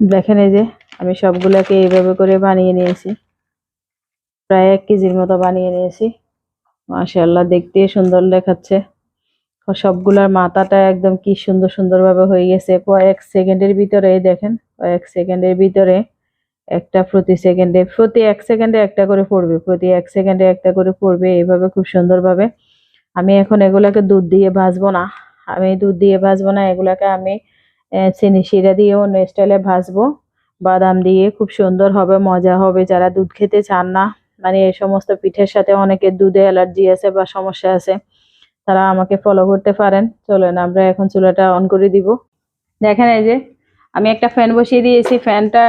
দেখেন এই যে, আমি সবগুলাকে এইভাবে করে বানিয়ে নিয়েছি। প্রায় এক কেজির মতো বানিয়ে নিয়েছি। মাশাআল্লাহ, দেখতে সুন্দর দেখাচ্ছে। সবগুলার মাথাটা একদম কি সুন্দর সুন্দর ভাবে হয়ে গেছে। কয়েক সেকেন্ডের ভিতরে দেখেন, কয়েক সেকেন্ডের ভিতরে একটা প্রতি সেকেন্ডে, প্রতি এক সেকেন্ডে একটা করে পড়বে, প্রতি এক সেকেন্ডে একটা করে পড়বে, এইভাবে খুব সুন্দরভাবে। আমি এখন এগুলাকে দুধ দিয়ে ভাজবো না। আমি দুধ দিয়ে ভাজবো না, এগুলাকে আমি চিনি শিরা দিয়ে অন্য স্টাইলে ভাজবো। বাদাম দিয়ে খুব সুন্দর হবে, মজা হবে। যারা দুধ খেতে চান না মানে এই সমস্ত পিঠের সাথে অনেকের দুধে অ্যালার্জি আছে বা সমস্যা আছে, তারা আমাকে ফলো করতে পারেন। চলেন, আমরা এখন চুলাটা অন করে দিব। দেখেন এই যে, আমি একটা ফ্যান বসিয়ে দিয়েছি। ফ্যানটা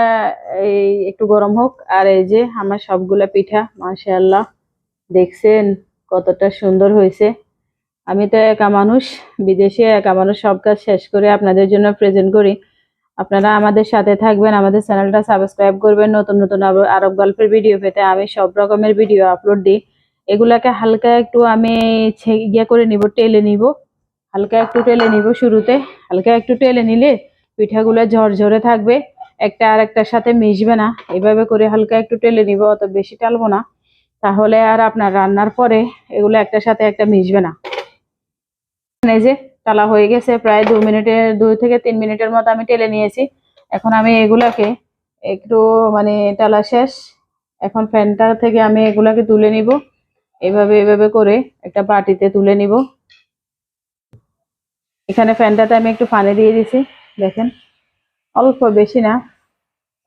এই একটু গরম হোক, আর এই যে আমার সবগুলা পিঠা, মাশাআল্লাহ, দেখছেন কতটা সুন্দর হয়েছে। আমি তো একা মানুষ, বিদেশে একা মানুষ, সব কাজ শেষ করে আপনাদের জন্য প্রেজেন্ট করি। আপনারা আমাদের সাথে থাকবেন, আমাদের চ্যানেলটা সাবস্ক্রাইব করবেন, নতুন নতুন আরব- গল্পের ভিডিও পেতে আমি সব রকমের ভিডিও আপলোড দিই। এগুলাকে হালকা একটু আমি ইয়ে করে নিব, টেলে নিব। হালকা একটু টেলে নিব শুরুতে। হালকা একটু টেলে নিলে পিঠাগুলো ঝরঝরে থাকবে, একটা আর একটার সাথে মিশবে না। এভাবে করে হালকা একটু টেলে নিব, অত বেশি টালবো না। তাহলে আর আপনার রান্নার পরে এগুলো একটার সাথে একটা মিশবে না। এই যে টালা হয়ে গেছে, প্রায় দু মিনিটের দুই থেকে তিন মিনিটের মতো আমি টেলে নিয়েছি। এখন আমি এগুলাকে একটু মানে টালা শেষ, এখন ফ্যানটা থেকে আমি এগুলাকে তুলে নিব। এভাবে এভাবে করে একটা বাটিতে তুলে নিব। এখানে ফ্যানটাতে আমি একটু পানি দিয়ে দিছি, দেখেন। অল্প, বেশি না,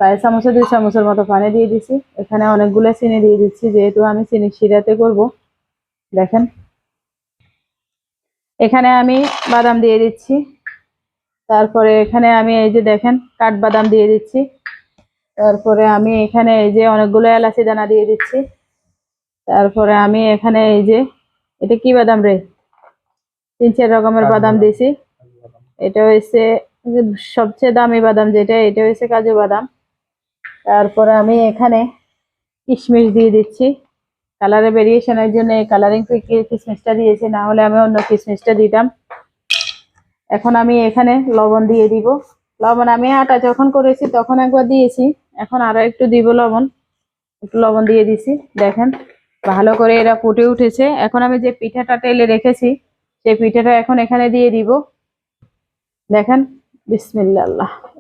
প্রায় চামচে, দুই চামচের মতো পানি দিয়ে দিছি। এখানে অনেকগুলো চিনি দিয়ে দিচ্ছি, যেহেতু আমি চিনি শিরাতে করব, দেখেন। এখানে আমি বাদাম দিয়ে দিচ্ছি। তারপরে এখানে আমি এই যে দেখেন কাঠবাদাম দিয়ে দিচ্ছি। তারপরে আমি এখানে এই যে অনেকগুলো এলাচি দানা দিয়ে দিচ্ছি। তারপরে আমি এখানে এই যে এটা কি বাদাম রে? তিন চার রকমের বাদাম দিছি এটা হচ্ছে যে সবচেয়ে দামি বাদাম যেটা এটা হচ্ছে কাজু বাদাম। তারপরে আমি এখানে কিশমিশ দিয়ে দিচ্ছি। কালারের ভেরিয়েশনের জন্য কালারিং কিসমিসটা দিয়েছি, না হলে আমি অন্য কিসমিসটা দিতাম। এখন আমি এখানে লবণ দিয়ে দিব। লবণ আমি আটা যখন করেছি তখন একবার দিয়েছি, এখন আরও একটু দিব লবণ। একটু লবণ দিয়ে দিছি, দেখেন। ভালো করে এরা ফুটে উঠেছে। এখন আমি যে পিঠাটা টেলে রেখেছি, সেই পিঠাটা এখন এখানে দিয়ে দিব। দেখেন বিসমিল্লা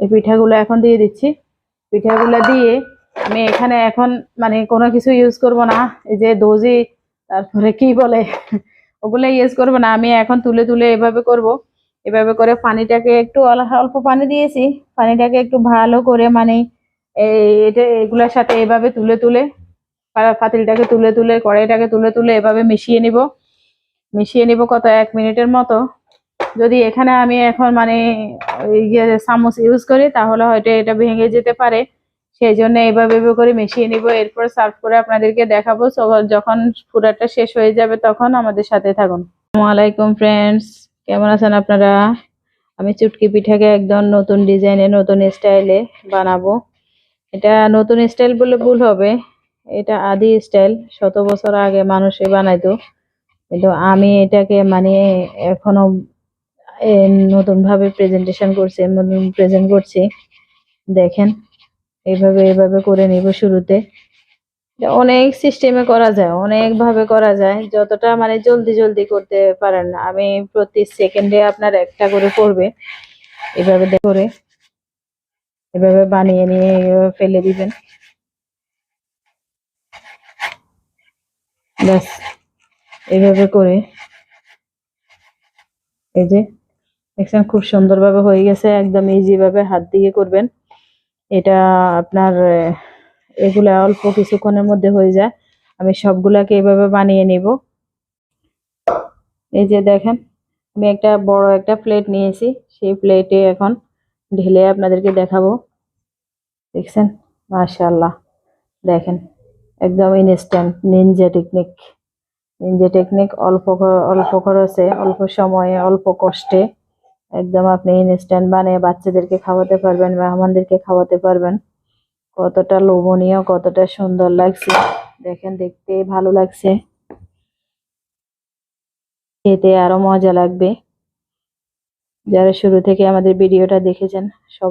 এই পিঠাগুলো এখন দিয়ে দিচ্ছি। পিঠাগুলো দিয়ে আমি এখানে এখন মানে কোনো কিছু ইউজ করব না। এই যে দোজি, তারপরে কি বলে ওগুলো ইউজ করব না। আমি এখন তুলে তুলে এভাবে করব। এভাবে করে পানিটাকে একটু অল- অল্প পানি দিয়েছি। পানিটাকে একটু ভালো করে মানে এটা, এগুলোর সাথে এভাবে তুলে তুলে পাতিলটাকে তুলে তুলে, কড়াইটাকে তুলে তুলে এভাবে মিশিয়ে নিব। মিশিয়ে নিব কত, এক মিনিটের মতো। যদি এখানে আমি এখন মানে ইয়ে চামচ ইউজ করি, তাহলে হয়তো এটা ভেঙে যেতে পারে। সেই জন্য এইভাবে এভাবে করে মিশিয়ে নিব এরপর সার্ভ করে আপনাদেরকে দেখাবো। যখন পুরাটা শেষ হয়ে যাবে তখন আমাদের সাথে থাকুন। আলাইকুম ফ্রেন্ডস কেমন আছেন আপনারা? আমি চুটকি পিঠাকে একদম নতুন ডিজাইনে নতুন স্টাইলে বানাবো। এটা নতুন স্টাইল বলে ভুল হবে। এটা আদি স্টাইল শত বছর আগে মানুষে বানাইতো। কিন্তু আমি এটাকে মানে এখনও এ, নতুন ভাবে প্রেজেন্টেশন করছি নতুন প্রেজেন্ট করছি। দেখেন। এইভাবে এইভাবে করে নিব শুরুতে। অনেক সিস্টেমে করা যায় অনেক ভাবে করা যায়। যতটা মানে জলদি জলদি করতে পারেন আমি প্রতি সেকেন্ডে আপনার একটা করে করবে। এভাবে করে এভাবে বানিয়ে নিয়ে এভাবে ফেলে দিবেন। ব্যাস এইভাবে করে। এই যে, দেখছেন, খুব সুন্দরভাবে হয়ে গেছে। একদম ইজি ভাবে হাত দিয়ে করবেন। এটা আপনার এগুলা অল্প কিছুক্ষণের মধ্যে হয়ে যায়। আমি সবগুলাকে এভাবে বানিয়ে নিব। এই যে দেখেন, আমি একটা বড় একটা প্লেট নিয়েছি। সেই প্লেটে এখন ঢেলে আপনাদেরকে দেখাবো। দেখছেন? মাশাআল্লাহ। দেখেন, একদম instant ninja technique ninja technique অল্প অল্প খরচে, অল্প সময়ে, অল্প কষ্টে। একদম আপনি ইনস্ট্যান্ট বানিয়ে বাচ্চাদেরকে খাওয়াতে পারবেন, মেহমানদেরকে খাওয়াতে পারবেন। কতটা লোভনীয়, কতটা সুন্দর লাগছে। দেখেন দেখতে ভালো লাগছে। খেতে আরও মজা লাগবে। যারা শুরু থেকে আমাদের ভিডিওটা দেখেছেন সব